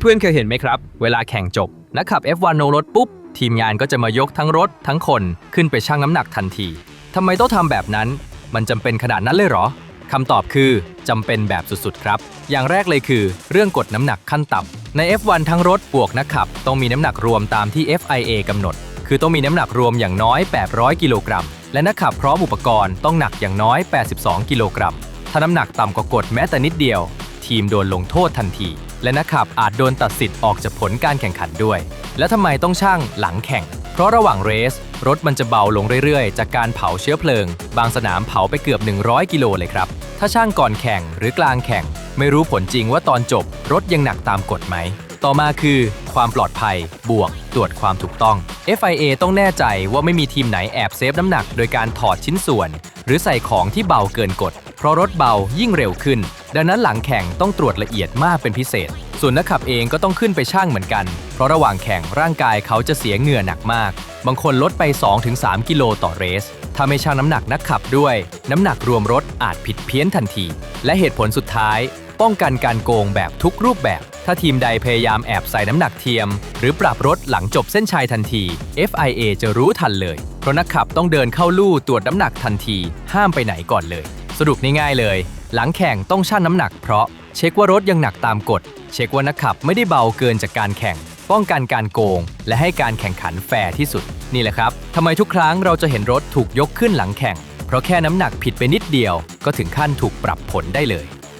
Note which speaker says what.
Speaker 1: เพื่อนๆเคยเห็นไหมครับ เวลาแข่งจบ นักขับ F1 ลงรถปุ๊บ ทีมงานก็จะมายกทั้งรถทั้งคนขึ้นไปชั่งน้ำหนักทันทีทำไมต้องทำแบบนั้น มันจำเป็นขนาดนั้นเลยเหรอคำตอบคือจำเป็นแบบสุดๆครับ อย่างแรกเลยคือ เรื่องกฎน้ำหนักขั้นต่ำใน F1 ทั้งรถบวกนักขับ ต้องมีน้ำหนักรวมตามที่ FIA กำหนด คือต้องมีน้ำหนักรวมอย่างน้อย 800 กิโลกรัม และนักขับพร้อมอุปกรณ์ต้องหนักอย่างน้อย 82 กิโลกรัม ถ้าน้ำหนักต่ำกว่ากฎแม้แต่นิดเดียว ทีมโดนลงโทษทันที และนักขับอาจโดนตัดสิทธิ์ออกจากผลการแข่งขันด้วย และทำไมต้องช่างหลังแข่ง เพราะระหว่างเรส รถมันจะเบาลงเรื่อยๆ จากการเผาเชื้อเพลิง บางสนามเผาไปเกือบ 100 กิโลเลยครับ ถ้าช่างก่อนแข่งหรือกลางแข่ง ไม่รู้ผลจริงว่าตอนจบ รถยังหนักตามกฎไหมต่อมาคือความปลอดภัย บวก ตรวจความถูกต้อง FIA ต้องแน่ใจว่าไม่มีทีมไหนแอบเซฟน้ำหนัก โดยการถอดชิ้นส่วน หรือใส่ของที่เบาเกินกฎ เพราะรถเบายิ่งเร็วขึ้น ดังนั้นหลังแข่งต้องตรวจละเอียดมากเป็นพิเศษ ส่วนนักขับเองก็ต้องขึ้นไปช่างเหมือนกัน เพราะระหว่างแข่งร่างกายเขาจะเสียเหงื่อหนักมาก บางคนลดไป 2-3 กิโลต่อเรส ถ้าไม่ชั่งน้ำหนักนักขับด้วย น้ำหนักรวมรถอาจผิดเพี้ยนทันที และเหตุผลสุดท้าย ป้องกันการโกงแบบทุกรูปแบบ ถ้าทีมใดพยายามแอบใส่น้ำหนักเทียม หรือปรับรถหลังจบเส้นชัยทันที FIA จะรู้ทันเลย เพราะนักขับต้องเดินเข้าลู่ตรวจน้ำหนักทันที ห้ามไปไหนก่อนเลย สรุปง่ายๆเลย หลังแข่งต้องชั่งน้ำหนักเพราะเช็คว่ารถยังหนักตามกฎ เช็คว่านักขับไม่ได้เบาเกินจากการแข่ง ป้องกันการโกง และให้การแข่งขันแฟร์ที่สุด นี่แหละครับทำไมทุกครั้งเราจะเห็นรถถูกยกขึ้นหลังแข่ง เพราะแค่น้ำหนักผิดไปนิดเดียว ก็ถึงขั้นถูกปรับผลได้เลย